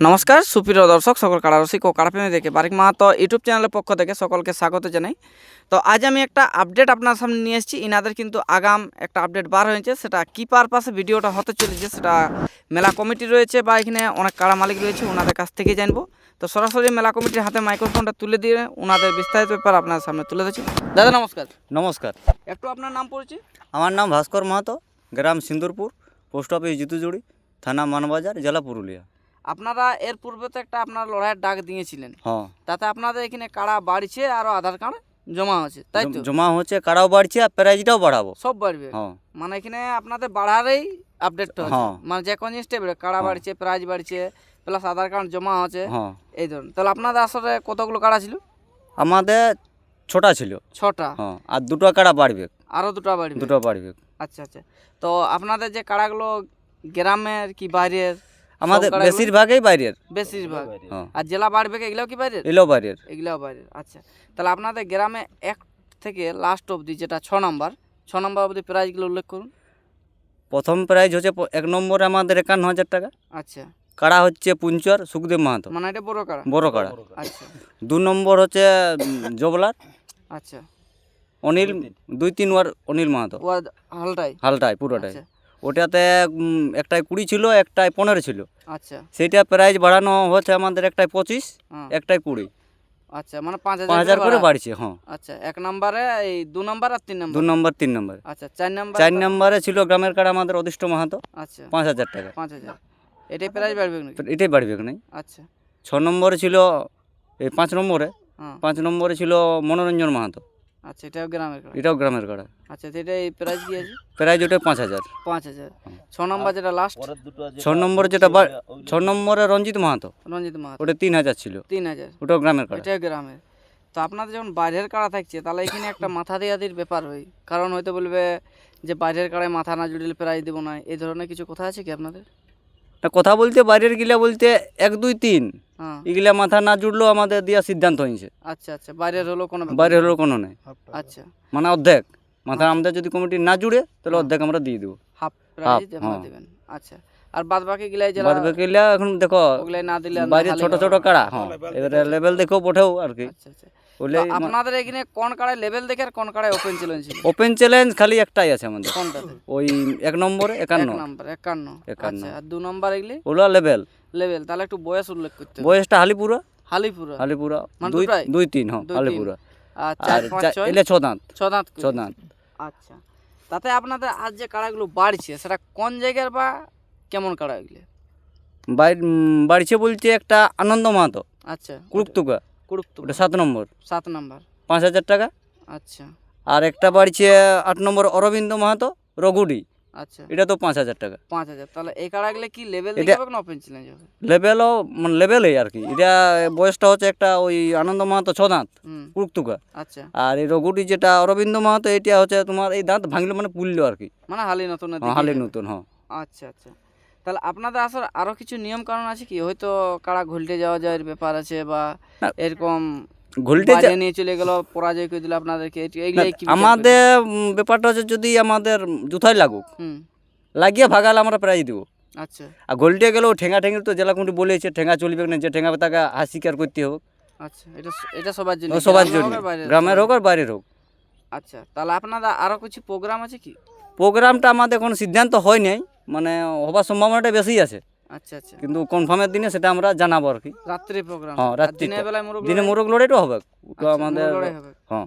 নমস্কার সুপ্রিয় দর্শক সকল কারারসিক ও কারাপ্রেমী দেখে বারিক মাহাতো ইউটিউব চ্যানেলের পক্ষ থেকে সকলকে স্বাগত জানাই। তো আজ আমি একটা আপডেট আপনার সামনে নিয়ে এসেছি। ইনাদের কিন্তু আগাম একটা আপডেট বার হয়েছে। সেটা কী পারপাসে ভিডিওটা হতে চলেছে সেটা মেলা কমিটি রয়েছে বা এখানে অনেক কারা মালিক রয়েছে ওনাদের কাছ থেকে জানব। তো সরাসরি মেলা কমিটির হাতে মাইক্রোফোনটা তুলে দিয়ে ওনাদের বিস্তারিত ব্যাপার আপনার সামনে তুলে ধরছি। দাদা নমস্কার। নমস্কার। একটু আপনার নাম পড়েছি আমার নাম ভাস্কর মাহাতো গ্রাম সিন্দুরপুর পোস্ট অফিস জিতুজুড়ি থানা মানবাজার জেলা পুরুলিয়া। আপনারা এর পূর্বে তো একটা আপনার লড়াইয়ের ডাক দিয়েছিলেন। হ্যাঁ। তাতে আপনাদের এখানে কারা বাড়ছে আরও আধার কার্ড জমা হচ্ছে তাই তো? জমা হচ্ছে কারাও বাড়ছে আর প্রাইজটাও বাড়াবো। সব বাড়বে? হ্যাঁ। মানে এখানে আপনাদের বাড়ারই আপডেটটা হচ্ছে। হ্যাঁ। মানে যে কোনো জিনিসটা বেড়ে কাড়া বাড়ছে প্রাইজ বাড়ছে প্লাস আধার কার্ড জমা হ্যাঁ। এই ধরুন তাহলে আপনাদের আসলে কতগুলো কাড়া ছিল? আমাদের ছোটা ছিল। ছটা? হ্যাঁ আর দুটো কাড়া বাড়বে। আরও দুটো বাড়বে? দুটো বাড়বে। আচ্ছা আচ্ছা। তো আপনাদের যে কাড়াগুলো গ্রামের কি বাইরের? আমাদের বেশিরভাগই বাইরের। বেশিরভাগ। হ্যাঁ। আর জেলা বাড়বে এগুলোও কি বাইরের? এলো বাইরের। এগুলোও বাইরের আচ্ছা। তাহলে আপনাদের গ্রামে এক থেকে লাস্ট অবধি যেটা ছ নম্বর ছ নম্বর অবধি প্রাইজগুলো উল্লেখ করুন। প্রথম প্রাইজ হচ্ছে এক নম্বরে আমাদের একান্ন হাজার টাকা। আচ্ছা। কাড়া হচ্ছে পুঞ্চর সুখদেব মাহাতো। মানে এটা বড় কাড়া? বড় কাড়া। আচ্ছা। দু নম্বর হচ্ছে জবলার। আচ্ছা। অনিল দুই তিন। ওয়ার অনিল মাহাতো। ও হালটাই। হালটাই পুরোটাই। আচ্ছা। ওটাতে একটাই কুড়ি ছিল একটাই পনেরো ছিল। আচ্ছা। সেইটা প্রাইস বাড়ানো হচ্ছে আমাদের একটাই পঁচিশ হ্যাঁ। একটাই কুড়ি। আচ্ছা মানে পাঁচ হাজার করে বাড়ছে হ্যাঁ। আচ্ছা এক নম্বরে এই দু নম্বর আর তিন দু নম্বর নম্বর তিন নম্বর। আচ্ছা চার নম্বর চার নম্বরে ছিল গ্রামের কাড়া আমাদের অদিষ্ট মাহাতো। আচ্ছা। পাঁচ হাজার টাকা। পাঁচ হাজার। এটাই প্রাইস বাড়বে এটাই বাড়বে নাই? আচ্ছা। ছ নম্বরে ছিল এই পাঁচ নম্বরে। হ্যাঁ। পাঁচ নম্বরে ছিল মনোরঞ্জন মাহাতো। আচ্ছা এটাও গ্রামের কাড়া? এটাও গ্রামের কাড়া। আচ্ছা এটা এই প্রাইস কি আছে? প্রাইস ওটা পাঁচ হাজার। পাঁচ হাজার। ছ নম্বর যেটা লাস্ট ছ নম্বরে যেটা বা- ছ নম্বরে রঞ্জিত মাহাতো। রঞ্জিত মাহাতো। ওটা তিন হাজার ছিল। তিন হাজার। ওটাও গ্রামের কাড়া। এটাও গ্রামের। তো আপনাদের যখন বাইরের কাড়া থাকছে তাহলে এখানে একটা মাথা দেওয়াদির ব্যাপার হয়। কারণ হয়তো বলবে যে বাইরের কাড়ায় মাথা না জুড়লে প্রাইজ দেবো না। এই ধরনের কিছু কথা আছে কি আপনাদের? তা কথা বলতে বাইরের গিলা বলতে এক দুই তিন। এগুলা মাথা না জুড়লেও আমাদের দিয়া সিদ্ধান্ত হয়েছে আচ্ছা আচ্ছা। বাইরের হলো কোনো ব্যাপার বাইরে হলো কোনো নেই। আচ্ছা। মানে অর্ধেক। মাথা আমাদের যদি কমিটি না জুড়ে তাহলে অর্ধেক আমরা দিয়ে দেবো। হাফ প্রাইজ হ্যাঁ। দেবেন। আচ্ছা। আর বাদ বাকি গিলাই যারা বাদ বাকিলা এখন দেখো ওগুলাই না দিলে বাইরে ছোট ছোট কাড়া হ্যাঁ। এবারে লেভেল দেখো পঠেও আর কি। আচ্ছা আচ্ছা। আপনাদের এখানে কোন কাড়ায় লেভেল দেখে আর কোন কাড়ায় ওপেন চ্যালেঞ্জ ছিল? ওপেন চ্যালেঞ্জ খালি একটাই আছে আমাদের। কোনটাতে? ওই এক নম্বরে একান্ন। এক নাম্বার একান্ন। একান্ন। আচ্ছা আর দু নাম্বার এগুলি? ওগুলো লেভেল। লেভেল তাহলে একটু বয়স উল্লেখ করতে বয়সটা হালিপুরা? হালিপুরা। হালিপুরা। মানে দুই দুই তিন হ্যাঁ। হালিপুরা। আর চার পাঁচ ছয়? এলে ছ দাঁত ছ দাঁত ছ দাঁত আচ্ছা তাতে আপনাদের আজ যে কাড়াগুলো বাড়ছে সেটা কোন জায়গার বা কেমন কাড়া এগুলো? বাড়ছে বলছে একটা আনন্দ মাহাতো। আচ্ছা কুড়ুকতুকা ওটা সাত নম্বর? সাত নাম্বার। পাঁচ হাজার টাকা? আচ্ছা। আর একটা বাড়ছে আট নম্বর অরবিন্দ মাহাতো রঘুডি। আচ্ছা। এটা তো পাঁচ হাজার টাকা। পাঁচ হাজার। তাহলে এই কাড়াগুলো কি লেভেল এটা- না ওপেন চ্যালেঞ্জ লেভেলও মানে লেভেলেই আর কি। এটা বয়সটা হচ্ছে একটা ওই আনন্দ মাহাতো ছ দাঁত হুম। কুড়ুকতুকা আচ্ছা। আর এই রঘুটি যেটা অরবিন্দ মাহাতো এটা হচ্ছে তোমার এই দাঁত ভাঙলে মানে পুললো আর কি। মানে হালি নতুন হ্যাঁ, হালি নতুন হ্যাঁ। আচ্ছা আচ্ছা। তাহলে আপনাদের আসলে আরও কিছু নিয়ম কারণ আছে কি? হয়তো কারা ঘুলটে যাওয়া যায় ব্যাপার আছে বা এরকম ঘুলটে নিয়ে চলে গেল পরাজয় করে দিল আপনাদেরকে আমাদের ব্যাপারটা হচ্ছে যদি আমাদের জুথাই লাগুক লাগিয়ে ভাগালে আমরা প্রাইজ দেবো। আচ্ছা। আর গোলটে গেলেও ঠেঙ্গা ঠেঙ্গি তো জেলা কমিটি বলেছে ঠেঙ্গা চলবে না যে ঠেঙ্গা তাকে স্বীকার করতে হবে আচ্ছা এটা এটা সবার জন্য সবার জন্য হোক হোক? গ্রামের হোক আর বাইরের হোক। আচ্ছা তাহলে আপনাদের আরও কিছু প্রোগ্রাম আছে কি? প্রোগ্রামটা আমাদের কোনো সিদ্ধান্ত হয় নাই। মানে হবার সম্ভাবনাটা বেশি আছে। আচ্ছা আচ্ছা। কিন্তু কনফার্মের দিনে সেটা আমরা জানাব আর কি। রাত্রি প্রোগ্রাম হ্যাঁ, মুরগ দিনে মোরগ লড়াইটাও হবে। ওটা আমাদের হ্যাঁ।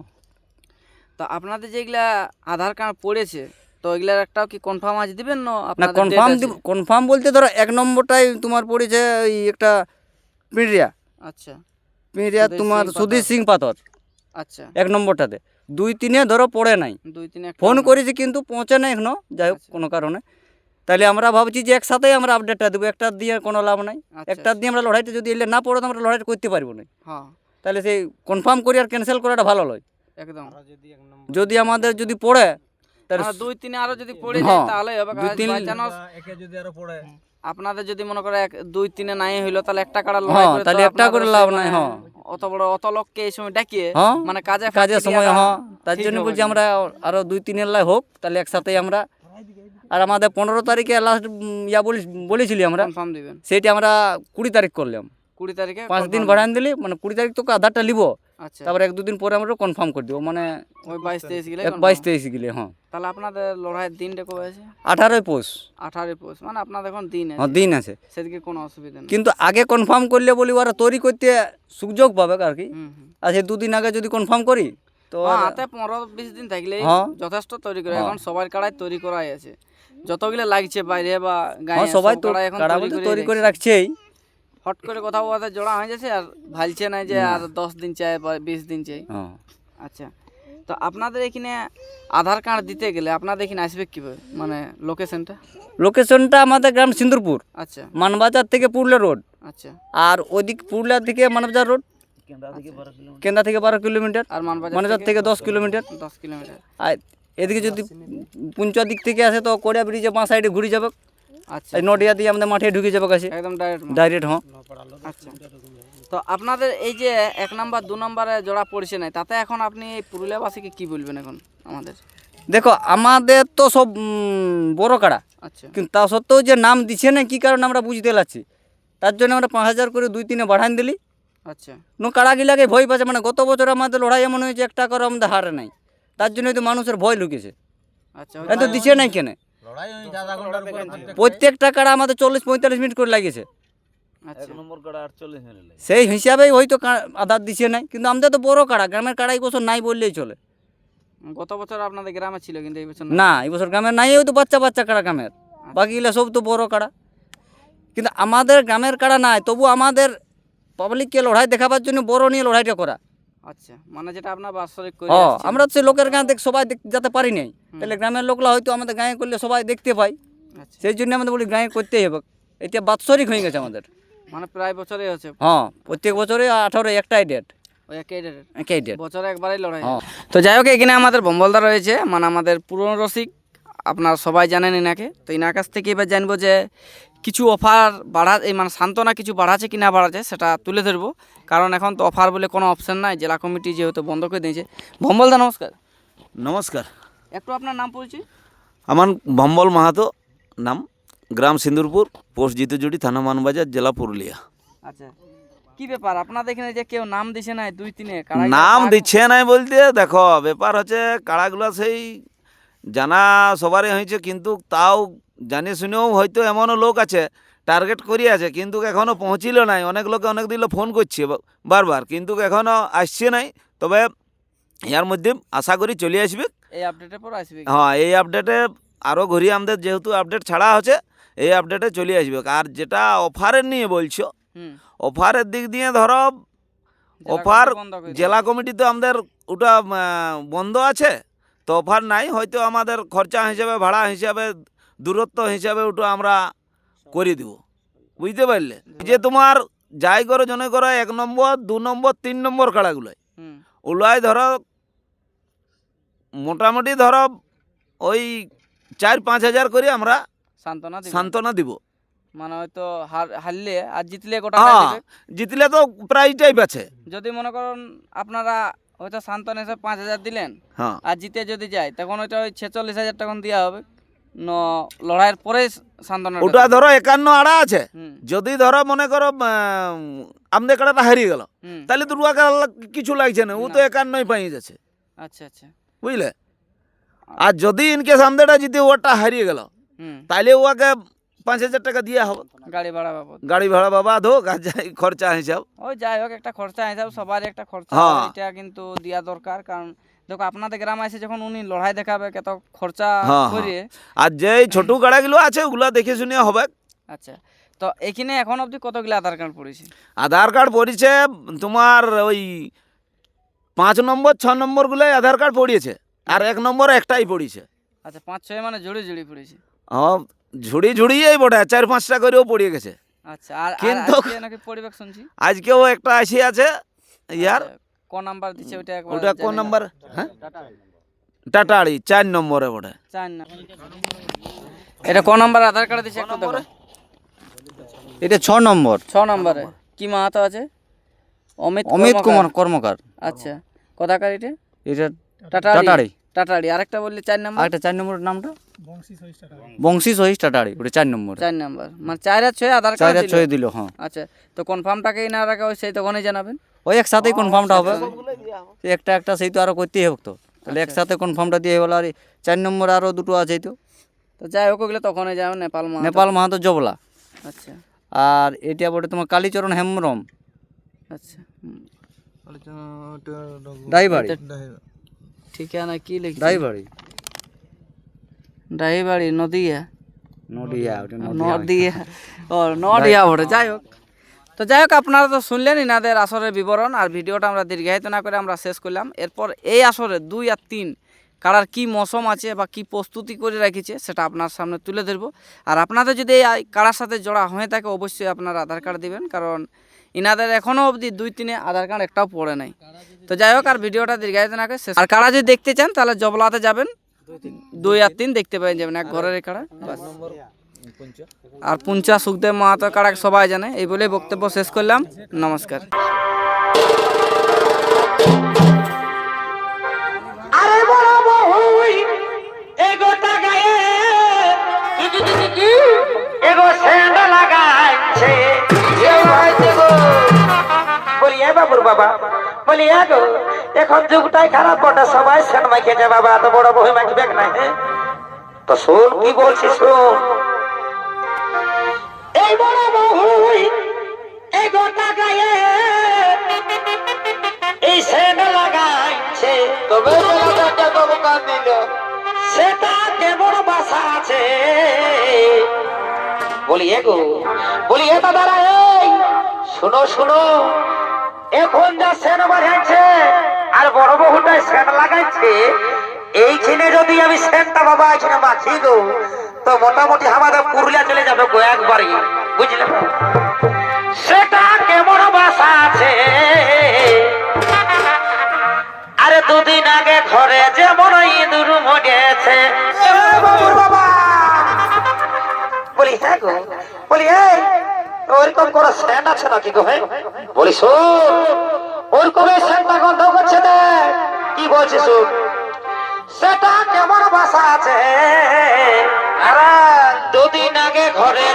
তো আপনাদের যেগুলা আধার কার্ড পড়েছে তো এগুলার একটাও কি কনফার্ম আজ দিবেন না কনফার্ম কনফার্ম বলতে ধরো এক নম্বরটাই তোমার পড়েছে ওই একটা পিঁড়িয়া। আচ্ছা। পিঁড়িয়া তোমার সুধীর সিং পাথর। আচ্ছা। এক নম্বরটাতে। দুই তিনে ধরো পড়ে নাই। দুই তিন ফোন করেছি কিন্তু পৌঁছে নাই এখনও যাই হোক আচ্ছা। কোনো কারণে। তাহলে আমরা ভাবছি যে একসাথেই আমরা আপডেটটা দেবো। একটা দিয়ে কোনো লাভ নাই। আচ্ছা, একটা দিয়ে আমরা লড়াইটা যদি এলে না পড়ো তো আমরা লড়াইটা করতে পারব না। হ্যাঁ। তাহলে সেই কনফার্ম করে আর ক্যান্সেল করাটা ভালো লয় একদম। যদি আমাদের যদি পড়ে তাহলে দুই তিনে আরও যদি পড়ে যায় হ্যাঁ, তাহলে হবে দুই কারণ তিন- by chance আপনাদের যদি মনে করে এক দুই তিনে নাই হইল তাহলে একটা কাড়া লড়াই হ্যাঁ, করে তাহলে একটা করে লাভ নাই, মানে হ্যাঁ। অত বড় অত লোককে এই সময় ডাকিয়ে হ্যাঁ মানে কাজে কাজের সময় হ্যাঁ তার জন্য বলছি আমরা আরও দুই তিনের লাই হোক তাহলে একসাথেই আমরা আর আমাদের পনেরো তারিখে লাস্ট ইয়া বলি বলেছিলি আমরা। দিবেন। সেইটা আমরা কুড়ি তারিখ করলাম। কুড়ি তারিখে পাঁচ দিন বাড়ান দিলি মানে কুড়ি তারিখ তোকে আধারটা নিব আচ্ছা। তারপরে এক দুদিন পরে আমরা কনফার্ম করে দেবো। মানে ওই বাইশ তেইশ গেলে বাইশ তেইশ গেলে হ্যাঁ। তাহলে আপনাদের লড়াইয়ের দিনটা কবে আছে? আঠারোই পৌষ। আঠারোই পৌষ মানে আপনাদের এখন দিন হ্যাঁ আছে দিন আছে। সেদিকে কোনো অসুবিধা নেই। কিন্তু আগে কনফার্ম করলে বলি ওরা তৈরি করতে সুযোগ পাবে আর কি। আর সেই দুদিন আগে যদি কনফার্ম করি তো হাতে পনেরো বিশ দিন থাকলে হ্যাঁ। যথেষ্ট তৈরি করে। হ্যাঁ। এখন সবার কাড়াই তৈরি করাই আছে। যতগুলো লাগছে বাইরে বা গায়ে হ্যাঁ সবাই কাড়া তৈরি বলতে করে তৈরি করে রাখছে। রাখছেই। হট করে কোথাও কোথাও জোড়া হয়ে যাচ্ছে আর ভালছে না যে আর দশ দিন চাই বা বিশ দিন চাই। আচ্ছা। তো আপনাদের এখানে আধার কার্ড দিতে গেলে আপনাদের এখানে আসবে কীভাবে? মানে লোকেশনটা? লোকেশনটা আমাদের গ্রাম সিন্দুরপুর। আচ্ছা। মানবাজার থেকে পুরুলিয়া রোড। আচ্ছা। আর ওইদিক পুরুলিয়া থেকে মানবাজার রোড। কেন্দ্রা থেকে বারো কিলোমিটার। আর মানবাজার থেকে দশ কিলোমিটার? দশ কিলোমিটার। আর এদিকে যদি পুঞ্চা দিক থেকে আসে তো কোড়িয়া ব্রিজে বাঁ সাইডে ঘুরে যাবে। আচ্ছা। নডিয়া দিয়ে আমাদের মাঠে ঢুকে যাবে কাছে। একদম ডাইরেক্ট ডাইরেক্ট হ্যাঁ। আচ্ছা। তো আপনাদের এই যে এক নাম্বার দু নম্বরে জোড়া পড়ছে নাই তাতে এখন আপনি এই পুরুলিয়াবাসীকে কি বলবেন এখন আমাদের? দেখো আমাদের তো সব বড় কাড়া। আচ্ছা। কিন্তু তা সত্ত্বেও যে নাম দিছে না কী কারণে আমরা বুঝতে পারছি? তার জন্য আমরা পাঁচ হাজার করে দুই তিনে বাড়ান দিলি। আচ্ছা। নো কাড়াগিলাকে ভয় পাচ্ছে মানে গত বছর আমাদের লড়াই এমন হয়েছে একটা করে আমাদের হারে নাই। তার জন্য তো মানুষের ভয় লুকেছে। আচ্ছা এত দিছে নাই কেন? প্রত্যেকটা কাড়া আমাদের চল্লিশ পঁয়তাল্লিশ মিনিট করে লাগিয়েছে। আচ্ছা। সেই হিসাবেই হয়তো আধার দিছে নাই। কিন্তু আমাদের তো বড় কাড়া গ্রামের কাড়া এই বছর নাই বললেই চলে। গত বছর আপনাদের গ্রামে ছিল কিন্তু এই বছর না এই বছর গ্রামের নাই হয়তো বাচ্চা বাচ্চা কাড়া গ্রামের। বাকিগুলো সব তো বড় কাড়া কিন্তু আমাদের গ্রামের কাড়া নাই তবু আমাদের পাবলিককে লড়াই দেখাবার জন্য বড় নিয়ে লড়াইটা করা। আচ্ছা মানে যেটা আপনার বাৎসরিক করে আমরা তো লোকের গাঁ দেখ সবাই যেতে পারি নাই। তাহলে গ্রামের লোকরা হয়তো আমাদের গায়ে করলে সবাই দেখতে পাই আচ্ছা। সেই জন্য আমাদের বলি গায়ে করতেই হবে। এটা বাৎসরিক হয়ে গেছে আমাদের। মানে প্রায় বছরে হচ্ছে। হ্যাঁ প্রত্যেক বছরে আঠারো একটাই ডেট একই ডেট বছরে একবারই লড়াই। তো যাই হোক এখানে আমাদের বম্বলদা রয়েছে। মানে আমাদের পুরনো রসিক আপনার সবাই জানেন এনাকে তো এনার কাছ থেকে এবার জানব যে কিছু অফার বাড়া এই মানে সান্ত্বনা কিছু বাড়াচ্ছে কি না বাড়াচ্ছে সেটা তুলে ধরবো। কারণ এখন তো অফার বলে কোনো অপশান নাই জেলা কমিটি যেহেতু বন্ধ করে দিয়েছে। ভম্বলদা নমস্কার। নমস্কার। একটু আপনার নাম পরিচয়? আমার ভম্বল মাহাতো নাম গ্রাম সিন্দুরপুর পোস্ট জিতুজুড়ি থানা মানবাজার জেলা পুরুলিয়া। আচ্ছা কি ব্যাপার? আপনাদের এখানে যে কেউ নাম দিছে না দুই তিনে নাম দিচ্ছে নাই বলতে দেখো ব্যাপার হচ্ছে কাড়াগুলো সেই জানা সবারই হয়েছে কিন্তু তাও জানে শুনেও হয়তো এমনও লোক আছে টার্গেট করি আছে কিন্তু এখনও পৌঁছিল নাই। অনেক লোকে অনেক দিন ফোন করছে বারবার কিন্তু এখনও আসছে নাই। তবে এর মধ্যে আশা করি চলে আসবে। এই আপডেটের পর আসবে হ্যাঁ এই আপডেটে আরও ঘুরি আমাদের যেহেতু আপডেট ছাড়া হচ্ছে এই আপডেটে চলে আসবে। আর যেটা অফারের নিয়ে বলছো অফারের দিক দিয়ে ধরো অফার। জেলা কমিটি তো আমাদের ওটা বন্ধ আছে। তো অফার নাই হয়তো আমাদের খরচা হিসাবে ভাড়া হিসাবে দূরত্ব হিসাবে ওটা আমরা করে দিব। বুঝতে পারলে? যে তোমার যাই করো জনে করো এক নম্বর দু নম্বর তিন নম্বর কাড়াগুলোয় ওলাই ধরো মোটামুটি ধরো ওই চার পাঁচ হাজার করে আমরা সান্ত্বনা সান্ত্বনা দিব। মানে হয়তো হার- হারলে আর জিতলে গোটা হ্যাঁ জিতলে তো প্রাইজটাই পাচ্ছে। যদি মনে করুন আপনারা হয়তো সান্ত্বনা হিসেবে পাঁচ হাজার দিলেন। হ্যাঁ। আর জিতে যদি যায় তখন ওইটা ওই ছেচল্লিশ হাজার টাকা দেওয়া হবে। ন লড়াইয়ের পরে সান্ত্বনা ওটা ধরো একান্ন আড়া আছে। যদি ধরো মনে করো আমাদের কাড়াটা হারিয়ে গেল তাহলে তো রুয়া কিছু লাগছে না ও তো একান্নই পাই যাচ্ছে। আচ্ছা আচ্ছা। বুঝলে? আর যদি ইনকেস আমাদেরটা যদি ওটা হারিয়ে গেল তাহলে ওকে পাঁচ হাজার টাকা দিয়ে হবে। গাড়ি ভাড়া বাবদ। গাড়ি ভাড়া বাবা যাই খরচা হিসাব। ওই যাই হোক একটা খরচা হিসাব সবার একটা খরচা। হ্যাঁ। এটা কিন্তু দেওয়া দরকার কারণ দেখো আপনাদের গ্রামে এসে যখন উনি লড়াই দেখাবে কত খরচা হ্যাঁ, করে আর যেই ছোট গাড়াগুলো আছে ওগুলো দেখে শুনে হবে। আচ্ছা তো এখানে এখন অবধি কতগুলো আধার কার্ড পড়েছে? আধার কার্ড পড়েছে তোমার ওই পাঁচ নম্বর ছ নম্বরগুলোই আধার কার্ড পড়িয়েছে। আর এক নম্বর একটাই পড়িয়েছে আচ্ছা পাঁচ ছয় মানে জুড়ি জুড়ি পড়েছে। হ্যাঁ ঝুড়ি ঝুড়িয়েই বটে চার পাঁচটা করেও পড়িয়ে গেছে। আচ্ছা আর কিন্তু- নাকি শুনছি। আজকেও একটা আসি আছে ইয়ার। আচ্ছা, ক নাম্বার দিচ্ছে ওইটা একবার ওটা কোন নাম্বার? হ্যাঁ? টাটাড়ি চার নম্বরে বটে। চার না এটা ক নাম্বার? আধার কার্ড দিচ্ছে একটু দেখো। এটা ছ নম্বর। ছ নম্বরে। কি মাহাতো আছে? অমিত অমিত কুমার কর্মকার। আচ্ছা কোথাকার এটা? এটা টাটারি। টাটাড়ি টাটাড়ি আরেকটা বললি চার নম্বর? আরেকটা চার নম্বরের নামটা? বংশী সহিস টাটাড়ি ওটা চার নম্বর। চার নম্বর। মানে চার আর ছয় আধার চার আর ছয় দিল। হ্যাঁ। আচ্ছা তো কনফার্মটাকে না রাখা হয় সেই তখনই জানাবেন? ওই একসাথেই কনফার্মটা হবে। একটা একটা সেই তো আরও করতেই হোক তো। তাহলে একসাথে কনফার্মটা দিয়ে হলো আর চার নম্বর আরও দুটো আছে তো। তো যাই হোক ওগুলো তখনই যাও নেপাল মা নেপাল মাহাতো জবলা। আচ্ছা। আর এটা বটে তোমার কালীচরণ হেমব্রম। আচ্ছা। ডাইবাড়ি ঠিকানা কি লিখছি ডাইবাড়ি ডাইবাড়ি নদিয়া। নডিয়া নদিয়া। ও নদিয়া বটে যাই হোক। তো যাই হোক আপনারা তো শুনলেন ইনাদের আসরের বিবরণ আর ভিডিওটা আমরা দীর্ঘায়িত না করে আমরা শেষ করলাম। এরপর এই আসরে দুই আর তিন কারার কি মৌসুম আছে বা কি প্রস্তুতি করে রেখেছে সেটা আপনার সামনে তুলে ধরবো। আর আপনাদের যদি এই কারার সাথে জোড়া হয়ে থাকে অবশ্যই আপনারা আধার কার্ড দিবেন কারণ ইনাদের এখনও অবধি দুই তিনে আধার কার্ড একটাও পড়ে নাই। তো যাই হোক আর ভিডিওটা দীর্ঘায়িত না করে শেষ আর কারা যদি দেখতে চান তাহলে জবলাতে যাবেন। দুই আর তিন দেখতে পাই যাবেন এক ঘরের কাড়া বাস। আর পুঞ্চা সুখদেব মাহাতো কাড়া সবাই জানে এই বলে বক্তব্য শেষ করলাম। নমস্কার। বলি বাবা। বলি এ গো, এখন যুগটাই খারাপ বটে সবাই সেন্ড মাইকেছে বাবা, এত বড় বই মাইকবে না হ্যাঁ? তো শোন, কি বলছি শোন। এই বড় বহুই এগোটা গায়ে, এই সেন্ড লাগাইছে, তবে দিল। সেটা কেমন বাসা আছে। বলি এগো বলি এ দাদারা, এই, শুনো শুনো। এখন যা সেন বাড়াইছে আর বড় বহুটাই সেন লাগাইছে, এইখানে যদি আমি সেনটা বাবা এখানে মাখি গো, তো মোটামুটি আমাদের পুরুলিয়া চলে যাবে গো একবারই, বুঝলে সেটা কেমন বাসা আছে? আরে দুদিন আগে ঘরে যেমন ইঁদুর মরেছে। বলি হ্যাঁ গো, বলি, এই, ওরকম কোন স্যান্ড আছে নাকি গো হ্যাঁ? বলি শোন ওরকম গন্ধ করছে কি সেটা কেমন বাসা আছে? আরে দুদিন আগে ঘরে